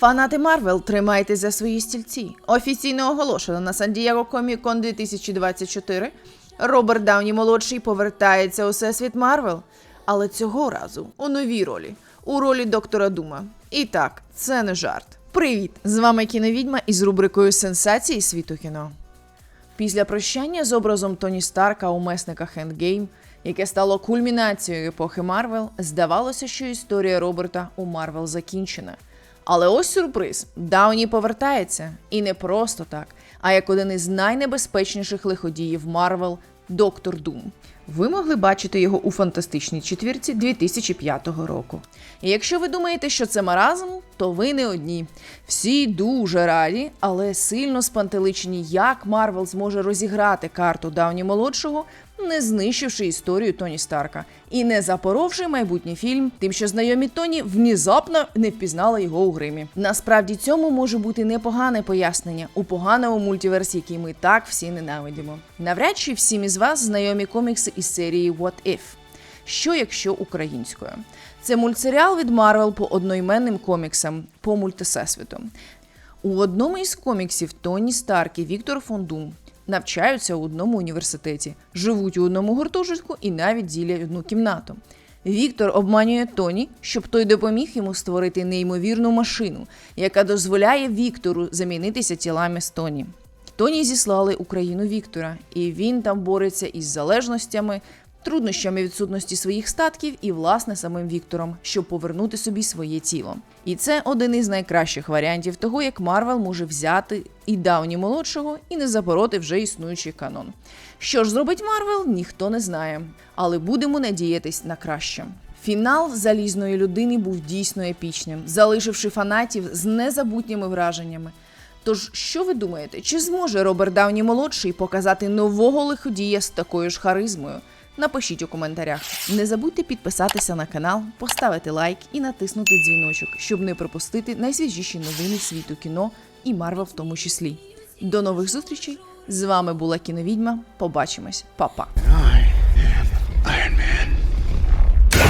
Фанати Марвел, тримайтесь за свої стільці. Офіційно оголошено на Сан Дієго Комік Кон 2024. Роберт Дауні молодший повертається у всесвіт Марвел, але цього разу у новій ролі, у ролі доктора Дума. І так, це не жарт. Привіт! З вами кіновідьма із рубрикою Сенсації світу кіно. Після прощання з образом Тоні Старка у месниках Ендгейм, яке стало кульмінацією епохи Марвел, здавалося, що історія Роберта у Марвел закінчена. Але ось сюрприз: Дауні повертається, і не просто так, а як один із найнебезпечніших лиходіїв Марвел Доктор Дум. Ви могли бачити його у фантастичній четвірці 2005 року. І якщо ви думаєте, що це маразм, то ви не одні. Всі дуже раді, але сильно спантеличені, як Марвел зможе розіграти карту Дауні молодшого, не знищивши історію Тоні Старка і не запоровши майбутній фільм, тим, що знайомі Тоні внезапно не впізнали його у гримі. Насправді цьому може бути непогане пояснення у поганому мультиверсі, який ми так всі ненавидимо. Навряд чи всім із вас знайомі комікси із серії What If. Що якщо українською? Це мультсеріал від Марвел по одноіменним коміксам по мультисесвіту. У одному із коміксів Тоні Старк і Віктор Фондум навчаються у одному університеті, живуть у одному гуртожитку і навіть ділять одну кімнату. Віктор обманює Тоні, щоб той допоміг йому створити неймовірну машину, яка дозволяє Віктору замінитися тілами з Тоні. Тоні зіслали Україну Віктора, і він там бореться із залежностями, труднощами відсутності своїх статків і, власне, самим Віктором, щоб повернути собі своє тіло. І це один із найкращих варіантів того, як Марвел може взяти і Дауні молодшого і не запороти вже існуючий канон. Що ж зробить Марвел, ніхто не знає, але будемо надіятись на краще. Фінал залізної людини був дійсно епічним, залишивши фанатів з незабутніми враженнями. Тож, що ви думаєте, чи зможе Роберт Дауні молодший показати нового лиходія з такою ж харизмою? Напишіть у коментарях. Не забудьте підписатися на канал, поставити лайк і натиснути дзвіночок, щоб не пропустити найсвіжіші новини світу кіно і Марвел в тому числі. До нових зустрічей! З вами була кіновідьма. Побачимось, Па-па!